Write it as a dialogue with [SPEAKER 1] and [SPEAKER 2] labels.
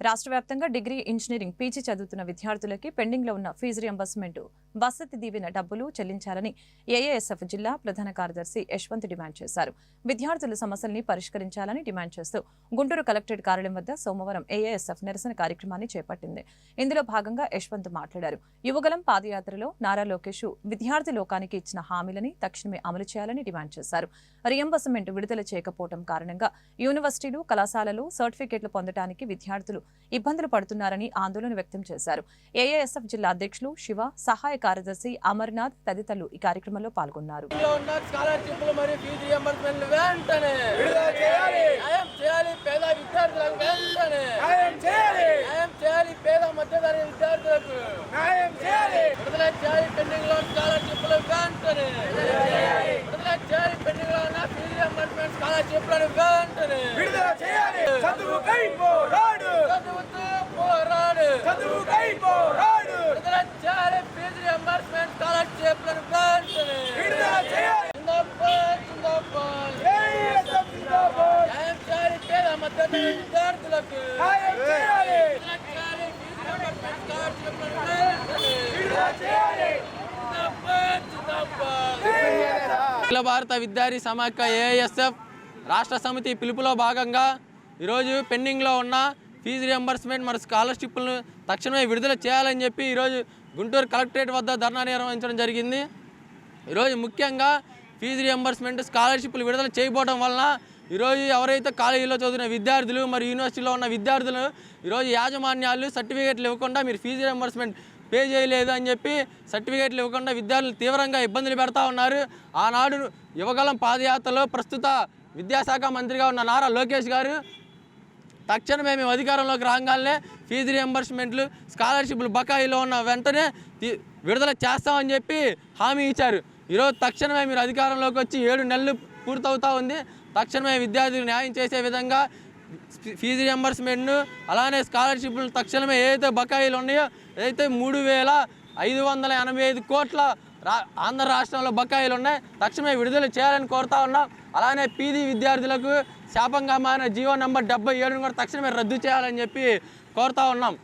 [SPEAKER 1] రాష్ట్ర వ్యాప్తంగా degree engineering PG చదువుతున్న విద్యార్థులకి పెండింగ్లో ఉన్న ఫీజు రియంబర్స్మెంట్ వసతి దీవెన డబ్బులు చెల్లించాలని ఏఏఎస్ఎఫ్ జిల్లా ప్రధాన కార్యదర్శి యశ్వంత్ డిమాండ్ చేశారు. విద్యార్థుల సమస్యల్ని పరిష్కరించాలని డిమాండ్ చేస్తూ గుంటూరు కలెక్టరేట్ కార్యాలయం వద్ద సోమవారం ఏఏఎస్ఎఫ్ నిరసన కార్యక్రమాన్ని చేపట్టింది. ఇందులో భాగంగా యశ్వంత్ మాట్లాడారు. యువగలం పాదయాత్రలో నారా లోకేష్ విద్యార్థి లోకానికి ఇచ్చిన హామీలని తక్షణమే అమలు చేయాలని డిమాండ్ చేశారు. రియంబర్స్మెంట్ విడుదల చేయకపోవడం కారణంగా యూనివర్సిటీలు కళాశాలలు సర్టిఫికేట్లు పొందడానికి విద్యార్థులు ఇబ్బందులు పడుతున్నారని ఆందోళన వ్యక్తం చేశారు. ఏఏఎస్ఎఫ్ జిల్లా అధ్యక్షులు శివ సహాయ కార్యదర్శి అమర్నాథ్ తదితరులు ఈ కార్యక్రమంలో పాల్గొన్నారు.
[SPEAKER 2] స్కాలర్షిప్లను వెంటనే.
[SPEAKER 3] విడుదల చేయాలి.
[SPEAKER 2] చదువుతూ పోరాడు
[SPEAKER 3] చదువుకై పోరాడు
[SPEAKER 2] ఫీజు రియంబర్స్మెంట్ స్కాలర్షిప్లను
[SPEAKER 3] విడుదల చేయాలి
[SPEAKER 2] జిందాబాద్ జిందాబాద్
[SPEAKER 3] ఏఎస్ఎఫ్ జిందాబాద్
[SPEAKER 2] న్యాయం చేయాలి పేద విద్యార్థులకు
[SPEAKER 3] న్యాయం చేయాలి
[SPEAKER 2] ఫీజు రియంబర్స్మెంట్ స్కాలర్షిప్లను
[SPEAKER 3] విడుదల చేయాలి
[SPEAKER 2] జిందాబాద్ జిందాబాద్
[SPEAKER 4] అఖిల భారత విద్యార్థి సమాఖ్య ఏఎస్ఎఫ్ రాష్ట్ర సమితి పిలుపులో భాగంగా ఈరోజు పెండింగ్లో ఉన్న ఫీజు రియంబర్స్మెంట్ మరి స్కాలర్షిప్లను తక్షణమే విడుదల చేయాలని చెప్పి ఈరోజు గుంటూరు కలెక్టరేట్ వద్ద ధర్నా నిర్వహించడం జరిగింది. ఈరోజు ముఖ్యంగా ఫీజు రియంబర్స్మెంట్ స్కాలర్షిప్లు విడుదల చేయబోవడం వలన ఈరోజు ఎవరైతే కాలేజీలో చదివిన విద్యార్థులు మరి యూనివర్సిటీలో ఉన్న విద్యార్థులు ఈరోజు యాజమాన్యాలు సర్టిఫికేట్లు ఇవ్వకుండా మీరు ఫీజు రియంబర్స్మెంట్ పే చేయలేదు అని చెప్పి సర్టిఫికేట్లు ఇవ్వకుండా విద్యార్థులు తీవ్రంగా ఇబ్బందులు పెడతా ఉన్నారు. ఆనాడు యువగలం పాదయాత్రలో ప్రస్తుత విద్యాశాఖ మంత్రిగా ఉన్న నారా లోకేష్ గారు తక్షణమే మేము అధికారంలోకి రాగానే ఫీజు రియంబర్స్మెంట్లు స్కాలర్షిప్లు బకాయిలో ఉన్న వెంటనే విడుదల చేస్తామని చెప్పి హామీ ఇచ్చారు. ఈరోజు తక్షణమే మీరు అధికారంలోకి వచ్చి ఏడు నెలలు పూర్తవుతూ ఉంది. తక్షణమే విద్యార్థులకు న్యాయం చేసే విధంగా ఫీజు రియంబర్స్మెంట్ను అలానే స్కాలర్షిప్లు తక్షణమే ఏదైతే బకాయిలు ఉన్నాయో ఏదైతే మూడు వేల ఐదు వందల ఎనభై ఐదు కోట్ల ఆంధ్ర రాష్ట్రంలో బకాయిలు ఉన్నాయి. తక్షణమే విడుదల చేయాలని కోరుతా ఉన్నాం. అలానే పీజీ విద్యార్థులకు శాపంగా మారిన జీవో నంబర్ డెబ్బై ఏడును కూడా తక్షణమే రద్దు చేయాలని చెప్పి కోరుతా ఉన్నాం.